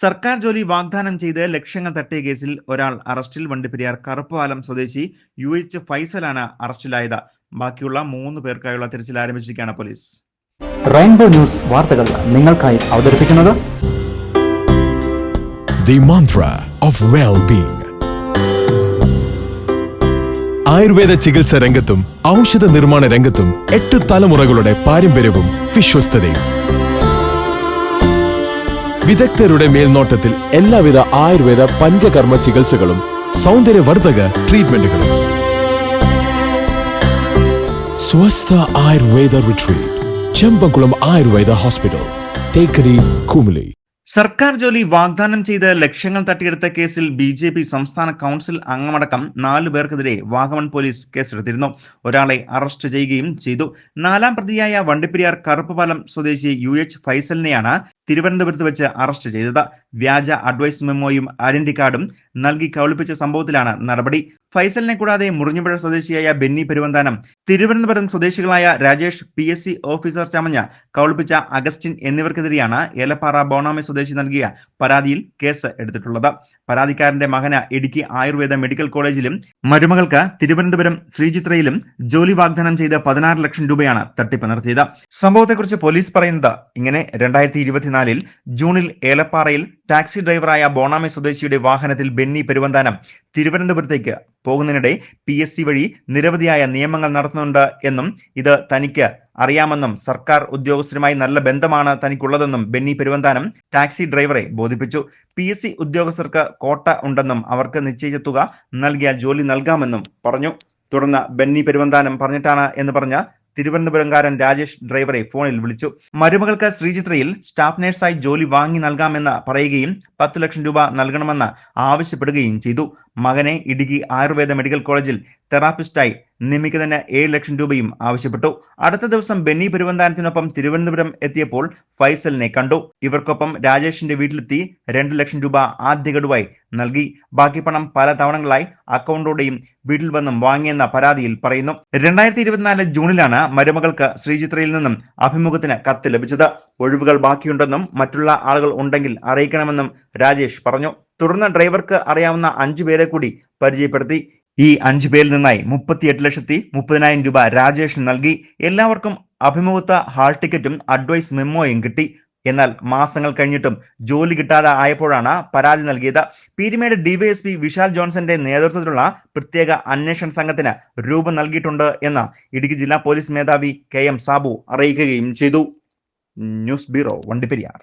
സർക്കാർ ജോലി വാഗ്ദാനം ചെയ്ത് ലക്ഷങ്ങൾ തട്ടിയ കേസിൽ ഒരാൾ അറസ്റ്റിൽ. വണ്ടിപ്പെരിയാർ കറുപ്പാലം സ്വദേശി യു എച്ച് ഫൈസലാണ് അറസ്റ്റിലായത്. ബാക്കിയുള്ള മൂന്ന് പേർക്കായുള്ള തിരച്ചിൽ ആരംഭിച്ചിരിക്കുകയാണ് പോലീസ്. റെയിൻബോ ന്യൂസ് വാർത്തകൾ നിങ്ങൾക്കായി അവതരിപ്പിക്കുന്നത് the mantra of well being ayurveda ചികിത്സ രംഗത്തും ഔഷധ നിർമ്മാണ രംഗത്തും എട്ട് തലമുറകളുടെ പാരമ്പര്യവും വിശ്വസ്തതയും. വിദഗ്ധരുടെ മേൽനോട്ടത്തിൽ എല്ലാവിധ ആയുർവേദ പഞ്ചകർമ്മ ചികിത്സകളും സൗന്ദര്യവർദ്ധക ട്രീറ്റ്മെന്റുകളും. Swastha Ayurveda retreat Chempakulam Ayurveda hospital Thekkady Kumily. സർക്കാർ ജോലി വാഗ്ദാനം ചെയ്ത് ലക്ഷങ്ങൾ തട്ടിയെടുത്ത കേസിൽ ബി ജെ പി സംസ്ഥാന കൗൺസിൽ അംഗമടക്കം നാലു പേർക്കെതിരെ വാഗമൺ പോലീസ് കേസെടുത്തിരുന്നു. ഒരാളെ അറസ്റ്റ് ചെയ്യുകയും ചെയ്തു. നാലാം പ്രതിയായ വണ്ടിപ്പെരിയാർ കറുപ്പുപാലം സ്വദേശി യു എച്ച് ഫൈസലിനെയാണ് തിരുവനന്തപുരത്ത് വെച്ച് അറസ്റ്റ് ചെയ്തത്. വ്യാജ അഡ്വൈസ് മെമ്മോയും ഐഡന്റി കാർഡും നൽകി കൗളിപ്പിച്ച സംഭവത്തിലാണ് നടപടി. ഫൈസലിനെ കൂടാതെ മുറിഞ്ഞുപുഴ സ്വദേശിയായ ബെന്നി പെരുവന്താനം തിരുവനന്തപുരം സ്വദേശികളായ Rajesh P S C officer ചമഞ്ഞ കൗളിപ്പിച്ച അഗസ്റ്റിൻ എന്നിവർക്കെതിരെയാണ് ഏലപ്പാറ ബോണാമി സ്വദേശി നൽകിയ പരാതിയിൽ കേസ് എടുത്തിട്ടുള്ളത്. പരാതിക്കാരന്റെ മകന് ഇടുക്കി ആയുർവേദ മെഡിക്കൽ കോളേജിലും മരുമകൾക്ക് തിരുവനന്തപുരം ശ്രീചിത്രയിലും ജോലി വാഗ്ദാനം ചെയ്ത് പതിനാറ് ലക്ഷം രൂപയാണ് തട്ടിപ്പ് നടത്തിയത്. സംഭവത്തെക്കുറിച്ച് പോലീസ് പറയുന്നത് ഇങ്ങനെ രണ്ടായിരത്തി ഇരുപത്തിനാലിൽ ജൂണിൽ ഏലപ്പാറയിൽ ടാക്സി ഡ്രൈവറായ ബോണാമി സ്വദേശിയുടെ വാഹനത്തിൽ ബെന്നി പെരുവന്താനം തിരുവനന്തപുരത്തേക്ക് പോകുന്നതിനിടെ പി എസ് സി വഴി നിരവധിയായ നിയമങ്ങൾ നടത്തുന്നുണ്ട് എന്നും ഇത് തനിക്ക് അറിയാമെന്നും സർക്കാർ ഉദ്യോഗസ്ഥരുമായി നല്ല ബന്ധമാണ് തനിക്കുള്ളതെന്നും ബെന്നി പെരുവന്താനം ടാക്സി ഡ്രൈവറെ ബോധിപ്പിച്ചു. പി എസ് സി ഉദ്യോഗസ്ഥർക്ക് കോട്ട ഉണ്ടെന്നും അവർക്ക് നിശ്ചയിച്ച തുക നൽകിയാൽ ജോലി നൽകാമെന്നും പറഞ്ഞു. തുടർന്ന് ബെന്നി പെരുവന്താനം പറഞ്ഞിട്ടാണ് എന്ന് പറഞ്ഞ തിരുവനന്തപുരംകാരൻ രാജേഷ് ഡ്രൈവറെ ഫോണിൽ വിളിച്ചു. മരുമകൾക്ക് ശ്രീചിത്രയിൽ സ്റ്റാഫ് നഴ്സായി ജോലി വാങ്ങി നൽകാമെന്ന് പറയുകയും പത്ത് ലക്ഷം രൂപ നൽകണമെന്ന് ആവശ്യപ്പെടുകയും ചെയ്തു. മകനെ ഇടുക്കി ആയുർവേദ മെഡിക്കൽ കോളേജിൽ തെറാപ്പിസ്റ്റായി നിയമിക്കുന്നതിന് ഏഴ് ലക്ഷം രൂപയും ആവശ്യപ്പെട്ടു. അടുത്ത ദിവസം ബെന്നി പെരുവന്താനത്തിനൊപ്പം തിരുവനന്തപുരം എത്തിയപ്പോൾ ഫൈസലിനെ കണ്ടു. ഇവർക്കൊപ്പം രാജേഷിന്റെ വീട്ടിലെത്തി രണ്ട് ലക്ഷം രൂപ ആദ്യ ഗഡുവായി നൽകി. ബാക്കി പണം പല തവണകളായി അക്കൗണ്ടോടെയും വീട്ടിൽ വന്നും വാങ്ങിയെന്ന പരാതിയിൽ പറയുന്നു. രണ്ടായിരത്തി ഇരുപത്തിനാല് ജൂണിലാണ് മരുമകൾക്ക് ശ്രീചിത്രയിൽ നിന്നും അഭിമുഖത്തിന് കത്ത് ലഭിച്ചത്. ഒഴിവുകൾ ബാക്കിയുണ്ടെന്നും മറ്റുള്ള ആളുകൾ ഉണ്ടെങ്കിൽ അറിയിക്കണമെന്നും രാജേഷ് പറഞ്ഞു. തുടർന്ന് ഡ്രൈവർക്ക് അറിയാവുന്ന അഞ്ചു പേരെ കൂടി പരിചയപ്പെടുത്തി. ഈ അഞ്ചു പേരിൽ നിന്നായി മുപ്പത്തിയെട്ട് ലക്ഷത്തി മുപ്പതിനായിരം രൂപ രാജേഷിന് നൽകി. എല്ലാവർക്കും അഭിമുഖത്ത ഹാൾ ടിക്കറ്റും അഡ്വൈസ് മെമ്മോയും കിട്ടി. എന്നാൽ മാസങ്ങൾ കഴിഞ്ഞിട്ടും ജോലി കിട്ടാതെ ആയപ്പോഴാണ് പരാതി നൽകിയത്. പീരിമേഡ് ഡിവൈഎസ്പി വിശാൽ ജോൺസന്റെ നേതൃത്വത്തിലുള്ള പ്രത്യേക അന്വേഷണ സംഘത്തിന് രൂപം നൽകിയിട്ടുണ്ട് എന്ന് ഇടുക്കി ജില്ലാ പോലീസ് മേധാവി കെ എം സാബു അറിയിക്കുകയും ചെയ്തു. News bureau Vandiperiyar.